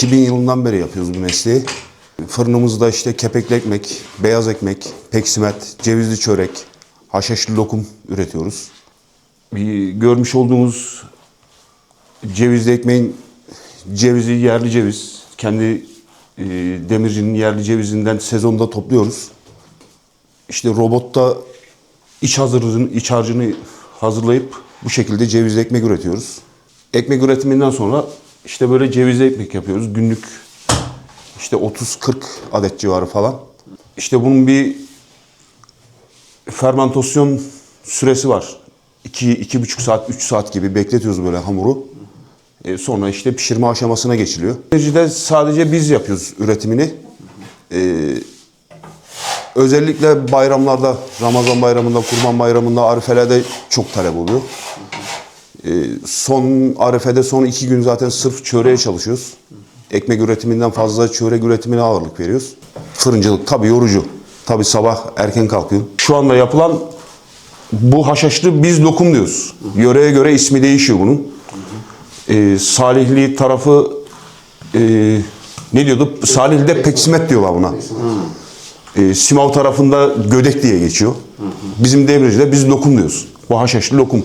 2000 yılından beri yapıyoruz bu mesleği. Fırınımızda işte kepekli ekmek, beyaz ekmek, peksimet, cevizli çörek, haşhaşlı lokum üretiyoruz. Görmüş olduğumuz cevizli ekmeğin cevizi yerli ceviz. Kendi e, demircinin yerli cevizinden sezonda topluyoruz. İşte robotta iç hazırını, iç harcını hazırlayıp bu şekilde cevizli ekmek üretiyoruz. Ekmek üretiminden sonra işte böyle cevizli ekmek yapıyoruz. Günlük işte 30-40 adet civarı falan. İşte bunun bir fermentasyon süresi var. 2 iki, buçuk saat, 3 saat gibi bekletiyoruz böyle hamuru. E, sonra işte pişirme aşamasına geçiliyor. Demircide sadece biz yapıyoruz üretimini. E, özellikle bayramlarda, Ramazan bayramında, Kurban bayramında, Arifelerde çok talep oluyor. E, son Arife'de son iki gün zaten sırf çöreğe çalışıyoruz. Ekmek üretiminden fazla çörek üretimine ağırlık veriyoruz. Fırıncılık tabii yorucu. Tabii sabah erken kalkıyor. Şu anda yapılan bu haşhaşlı biz lokum diyoruz. Yöreye göre ismi değişiyor bunun. Ee, Salihli tarafı e, ne diyordu? Salihli'de peksimet diyorlar buna. Ee, Simav tarafında gödek diye geçiyor. Bizim Demirci'de biz lokum diyoruz. Bu haşhaşlı lokum.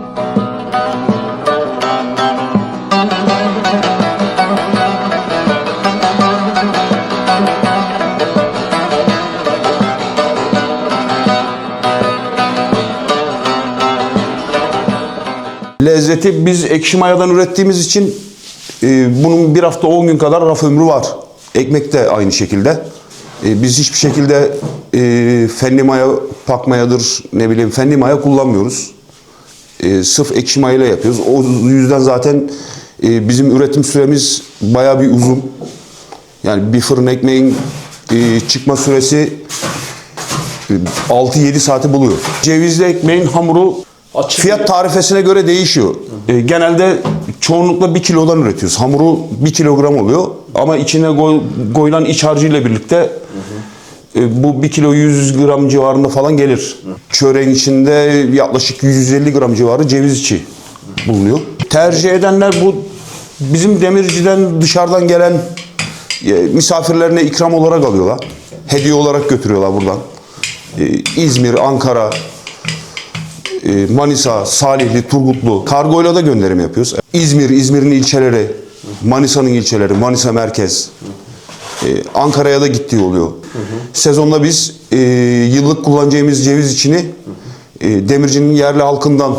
Lezzeti biz ekşi mayadan ürettiğimiz için e, bunun bir hafta 10 gün kadar raf ömrü var. Ekmek de aynı şekilde. E, biz hiçbir şekilde e, fenli maya, pak mayadır, ne bileyim fenli maya kullanmıyoruz. E, sırf ekşi mayayla yapıyoruz. O yüzden zaten e, bizim üretim süremiz bayağı bir uzun. Yani bir fırın ekmeğin e, çıkma süresi 6-7 saati buluyor. Cevizli ekmeğin hamuru fiyat tarifesine göre değişiyor. E, genelde çoğunlukla 1 kilodan üretiyoruz. Hamuru 1 kilogram oluyor ama içine koy- koyulan iç harcıyla birlikte e, bu 1 kilo 100 gram civarında falan gelir. Çöreğin içinde yaklaşık 150 gram civarı ceviz içi bulunuyor. Tercih edenler bu bizim demirciden dışarıdan gelen e, misafirlerine ikram olarak alıyorlar. Hediye olarak götürüyorlar buradan. E, İzmir, Ankara, Manisa, Salihli, Turgutlu kargoyla da gönderim yapıyoruz. İzmir, İzmir'in ilçeleri, Manisa'nın ilçeleri, Manisa merkez, e, Ankara'ya da gittiği oluyor. Sezonda biz e, yıllık kullanacağımız ceviz içini e, demircinin yerli halkından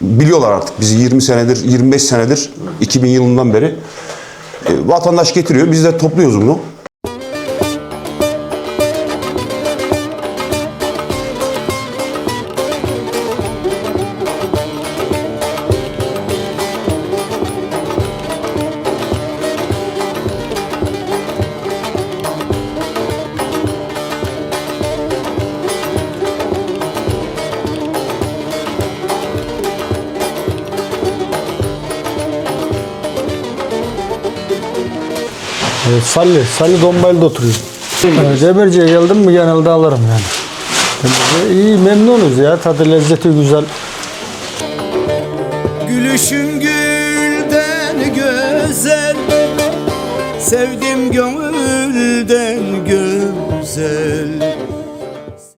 biliyorlar artık bizi 20 senedir, 25 senedir, 2000 yılından beri. E, vatandaş getiriyor, biz de topluyoruz bunu. E, Salli, Salli Dombaylı'da oturuyor. Demirci'ye geldim mi genelde alırım yani. Demirci, iyi memnunuz ya. Tadı lezzeti güzel. Gülüşün gülden güzel Sevdim gönülden güzel